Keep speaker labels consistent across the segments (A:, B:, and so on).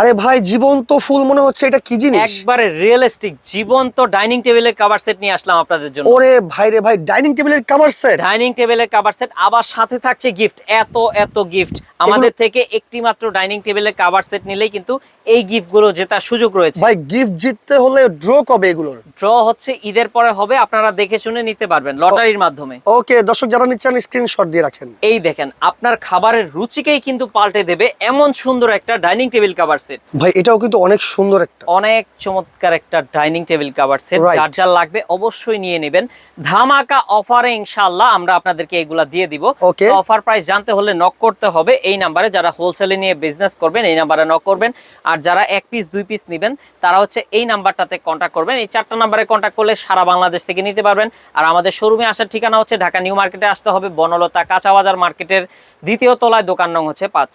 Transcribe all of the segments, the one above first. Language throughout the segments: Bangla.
A: আরে ভাই জীবন্ত ফুল মনে হচ্ছে এটা কি জিনিস?
B: একবারে রিয়েলিস্টিক জীবন্ত ডাইনিং টেবিলের কভার সেট নিয়ে আসলাম আপনাদের জন্য।
A: ওরে ভাই রে ভাই ডাইনিং টেবিলের কভার সেট
B: ডাইনিং টেবিলের কভার সেট আবার সাথে থাকছে গিফট এত এত গিফট আমাদের থেকে একটি মাত্র ডাইনিং টেবিলের কভার সেট নিলেই কিন্তু এই গিফটগুলো জেতার সুযোগ রয়েছে।
A: ভাই গিফট জিততে হলে ড্র কবে এগুলোর?
B: ড্র হচ্ছে ঈদের পরে হবে আপনারা দেখে শুনে নিতে পারবেন লটারির মাধ্যমে।
A: ওকে দর্শক যারা নিচ্ছেন স্ক্রিনশট দিয়ে রাখেন।
B: এই দেখেন আপনার খাবারের রুচিকেই কিন্তু পাল্টে দেবে এমন সুন্দর একটা ডাইনিং টেবিল কভার সেট।
A: ভাই এটাও কিন্তু অনেক সুন্দর একটা।
B: অনেক চমৎকার একটা ডাইনিং টেবিল কভার সেট। যার যার লাগবে অবশ্যই নিয়ে নেবেন। ধামাকা অফারে ইনশাআল্লাহ আমরা আপনাদেরকে এগুলা দিয়ে দিব। অফার প্রাইস জানতে হলে নক করতে হবে। এই নাম্বারে যারা হোলসেলে নিয়ে বিজনেস করবেন এই নাম্বারে নক করবেন। আর যারা এক পিস দুই পিস নেবেন তারা হচ্ছে এই নাম্বারটাতে কন্ট্যাক্ট করবেন। এই চারটা নাম্বারে কন্ট্যাক্ট করলে সারা বাংলাদেশ থেকে নিতে পারবেন। আর আমাদের শোরুমে আসার ঠিকানা হচ্ছে ঢাকা নিউ মার্কেটে আসতে হবে। বনলতা কাঁচা বাজার মার্কেটের দ্বিতীয় তলায় দোকান নং হচ্ছে পাঁচ।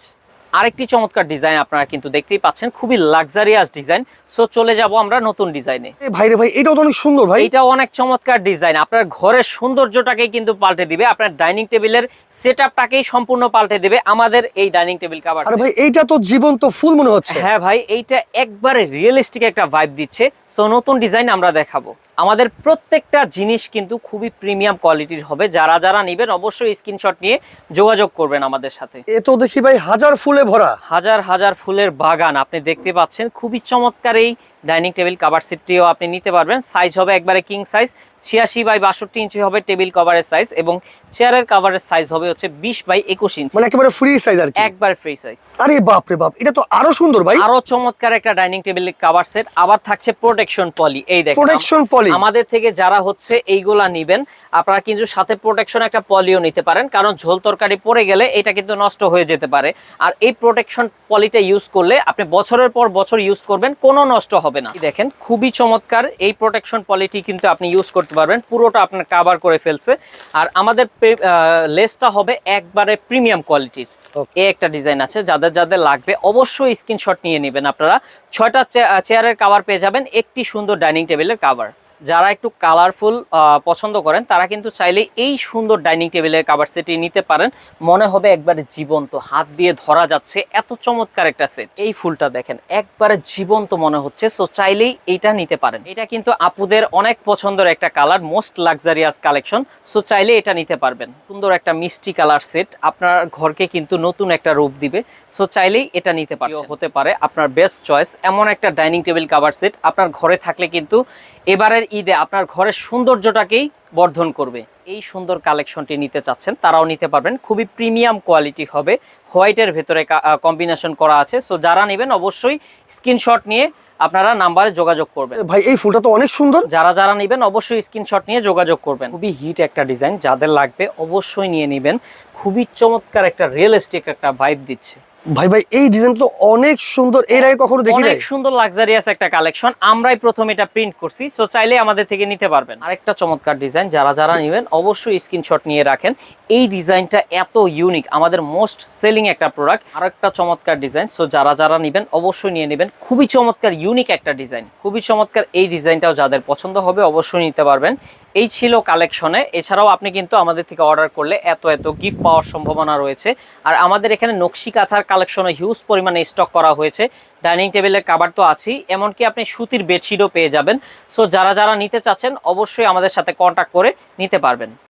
B: আরেকটি চমৎকার ডিজাইন আপনারা কিন্তু দেখতেই পাচ্ছেন খুবই লাক্সারিয়াস ডিজাইন। সো চলে যাব আমরা নতুন ডিজাইনে।
A: ভাই রে ভাই এটাও তো অনেক সুন্দর ভাই।
B: এইটা অনেক চমৎকার ডিজাইন। আপনার ঘরের সৌন্দর্যটাকে কিন্তু পাল্টে দিবে আপনার ডাইনিং টেবিলের সেট আপটাকেই সম্পূর্ণ পাল্টে দিবে আমাদের এই ডাইনিং টেবিল কাভার
A: আরে ভাই এইটা তো জীবন্ত ফুল মনে হচ্ছে।
B: হ্যাঁ ভাই এইটা একবারে রিয়েলিস্টিক একটা ভাইব দিচ্ছে। সো নতুন ডিজাইন আমরা দেখাবো। আমাদের প্রত্যেকটা জিনিস কিন্তু খুবই প্রিমিয়াম কোয়ালিটির হবে। যারা যারা নেবেন অবশ্যই স্ক্রিনশট নিয়ে যোগাযোগ করবেন আমাদের সাথে।
A: এ তো দেখি ভাই হাজার ফুলে ভরা।
B: হাজার হাজার ফুলের বাগান। আপনি দেখতে পাচ্ছেন খুবই চমৎকার এই ডাইনিং টেবিল কাভার সেটটিও আপনি নিতে পারবেন। সাইজ হবে একবারে কিং সাইজ ছিয়াশি বাই বাষট্টি ইঞ্চি হবে টেবিল কভারের সাইজ এবং চেয়ারের কভারের সাইজ হবে হচ্ছে বিশ বাই একুশ ইঞ্চি
A: মানে একেবারে ফ্রি সাইজ আর
B: একবার ফ্রি সাইজ
A: আরে বাপ রে বাপ এটা তো আরও সুন্দর ভাই।
B: আরও চমৎকার একটা ডাইনিং টেবিল কভার সেট আবার থাকছে প্রোটেকশন পলি এই দেখেন
A: Protection poly?
B: আমাদের থেকে যারা হচ্ছে এইগুলা নিবেন আপনারা কিন্তু সাথে প্রোটেকশন একটা পলিও নিতে পারেন কারণ ঝোল তরকারি পড়ে গেলে এটা কিন্তু নষ্ট হয়ে যেতে পারে। আর এই প্রোটেকশন পলিটা ইউজ করলে আপনি বছরের পর বছর ইউজ করবেন কোনো নষ্ট হবে না। দেখেন খুবই চমৎকার। এই প্রোটেকশন পলিটি কিন্তু আপনি ইউজ করতে পারবেন। পুরোটা আপনার কাভার করে ফেলছে। আর আমাদের লেসটা হবে একবারে প্রিমিয়াম কোয়ালিটির এ একটা ডিজাইন আছে। যাদের যাদের লাগবে অবশ্যই স্ক্রিনশট নিয়ে নেবেন আপনারা। ছয়টা চেয়ারের কাভার পেয়ে যাবেন। একটি সুন্দর ডাইনিং টেবিলের কাভার যারা একটু কালারফুল পছন্দ করেন, তারা কিন্তু চাইলে এই সুন্দর ডাইনিং টেবিলের কাভার সেটটি নিতে পারেন। মনে হবে একবারে জীবন্ত, হাত দিয়ে ধরা যাচ্ছে এত চমৎকার একটা সেট এই ফুলটা দেখেন, একবারে জীবন্ত মনে হচ্ছে সো চাইলেই এটা নিতে পারেন। এটা কিন্তু আপুদের অনেক পছন্দের একটা colour most luxurious collection so চাইলে এটা নিতে পারবেন। সুন্দর একটা মিষ্টি কালার সেট আপনার ঘরকে কিন্তু নতুন একটা রূপ দিবে সো চাইলেই এটা নিতে পারছেন। হতে পারে আপনার বেস্ট চয়েস এমন একটা ডাইনিং টেবিল কাভার সেট আপনার ঘরে থাকলে কিন্তু এবারের ঈদে আপনার ঘরের সৌন্দর্যটাকেই বর্ধন করবে। এই সুন্দর কালেকশনটি নিতে চাচ্ছেন তারাও নিতে পারবেন। খুবই প্রিমিয়াম কোয়ালিটি হবে। হোয়াইটের ভেতরে কম্বিনেশন করা আছে। সো যারা নেবেন অবশ্যই স্ক্রিনশট নিয়ে আপনারা নাম্বারে যোগাযোগ করবেন।
A: ভাই এই ফুলটা তো অনেক সুন্দর।
B: যারা যারা নেবেন অবশ্যই স্ক্রিনশট নিয়ে যোগাযোগ করবেন। খুবই হিট একটা ডিজাইন যাদের লাগবে অবশ্যই নিয়ে নেবেন। খুবই চমৎকার একটা রিয়েলিস্টিক একটা ভাইব দিচ্ছে।
A: ভাই ভাই এই ডিজাইন তো অনেক সুন্দর। এর আগে কখনো দেখি নাই?
B: অনেক সুন্দর লাক্সারিয়াস একটা কালেকশন আমরাই প্রথম এটা প্রিন্ট করছি সো চাইলে আমাদের থেকে নিতে পারবেন। আরেকটা চমৎকার ডিজাইন যারা যারা নেবেন অবশ্যই স্ক্রিনশট নিয়ে রাখেন। এই ডিজাইনটা এত ইউনিক আমাদের মোস্ট সেলিং একটা প্রোডাক্ট আরেকটা চমৎকার ডিজাইন সো যারা যারা নেবেন অবশ্যই নিয়ে নেবেন। খুবই চমৎকার ইউনিক একটা ডিজাইন খুবই চমৎকার এই ডিজাইনটাও যাদের পছন্দ হবে অবশ্যই নিতে পারবেন। এই ছিল কালেকশনে এছাড়াও আপনি কিন্তু আমাদের থেকে অর্ডার করলে এত এত গিফট পাওয়ার সম্ভাবনা রয়েছে। আর আমাদের এখানে নকশি কাঁথার কালেকশনে হিউজ পরিমাণে স্টক করা হয়েছে। ডাইনিং টেবিলের কাবার তো আছেই, এমনকি আপনি সুতির বেডশিটও পেয়ে যাবেন। সো যারা যারা নিতে চাচ্ছেন, অবশ্যই আমাদের সাথে কন্ট্যাক্ট করে নিতে পারবেন।